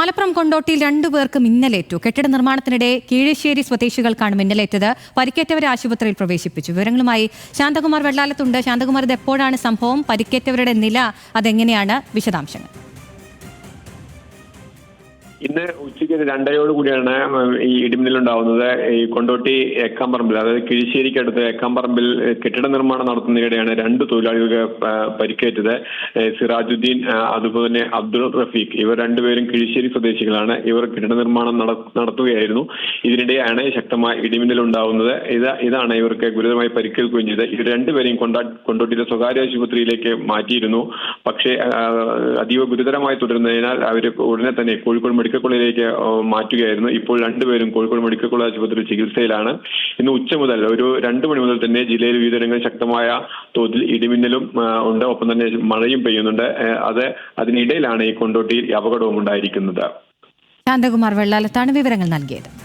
മലപ്പുറം കൊണ്ടോട്ടിയിൽ രണ്ടുപേർക്ക് മിന്നലേറ്റു കെട്ടിട നിർമ്മാണത്തിനിടെ കീഴശ്ശേരി സ്വദേശികൾക്കാണ് മിന്നലേറ്റത്. പരിക്കേറ്റവരെ ആശുപത്രിയിൽ പ്രവേശിപ്പിച്ചു. വിവരങ്ങളുമായി ശാന്തകുമാർ വെള്ളാലത്തുണ്ട്. ശാന്തകുമാർ ഇത് എപ്പോഴാണ് സംഭവം? പരിക്കേറ്റവരുടെ നില അതെങ്ങനെയാണ്? വിശദാംശങ്ങൾ. ഇന്ന് ഉച്ചയ്ക്ക് രണ്ടരയോട് കൂടിയാണ് ഈ ഇടിമിന്നലുണ്ടാവുന്നത്. ഈ കൊണ്ടോട്ടി ഏക്കാമ്പറമ്പിൽ അതായത് കിഴിശ്ശേരിക്കടുത്ത് ഏക്കാമ്പറമ്പിൽ കെട്ടിട നിർമ്മാണം നടത്തുന്നതിനിടെയാണ് രണ്ട് തൊഴിലാളികൾക്ക് പരിക്കേറ്റത്. സിറാജുദ്ദീൻ അതുപോലെ തന്നെ അബ്ദുൾ റഫീഖ് ഇവർ രണ്ടുപേരും കിഴിശ്ശേരി സ്വദേശികളാണ്. ഇവർ കെട്ടിട നിർമ്മാണം നട- നടത്തുകയായിരുന്നു. ഇതിനിടെയാണ് ശക്തമായ ഇടിമിന്നൽ ഉണ്ടാവുന്നത് ഇത് ഇതാണ് ഇവർക്ക് ഗുരുതരമായി പരിക്കേൽക്കുകയും ചെയ്തത്. ഇവർ രണ്ടുപേരെയും കൊണ്ടാ കൊണ്ടോട്ടിയിലെ സ്വകാര്യ ആശുപത്രിയിലേക്ക് മാറ്റിയിരുന്നു. പക്ഷേ അതീവ ഗുരുതരമായി തുടരുന്നതിനാൽ അവർ ഉടനെ തന്നെ കോഴിക്കോട് മെഡിക്കൽ കോളേജിലേക്ക് മാറ്റുകയായിരുന്നു. ഇപ്പോൾ രണ്ടുപേരും കോഴിക്കോട് മെഡിക്കൽ കോളേജ് ആശുപത്രിയിൽ ചികിത്സയിലാണ്. ഇന്ന് ഉച്ച മുതൽ ഒരു രണ്ട് മണി മുതൽ തന്നെ ജില്ലയിൽ വിവിധങ്ങളിൽ ശക്തമായ തോതിൽ ഇടിമിന്നലും ഉണ്ട്. ഒപ്പം തന്നെ മഴയും പെയ്യുന്നുണ്ട്. അത് അതിനിടയിലാണ് ഈ കൊണ്ടോട്ടിയിൽ അപകടവും ഉണ്ടായിരിക്കുന്നത്. ശാന്തകുമാർ വെള്ളാലത്താണ് വിവരങ്ങൾ നൽകിയത്.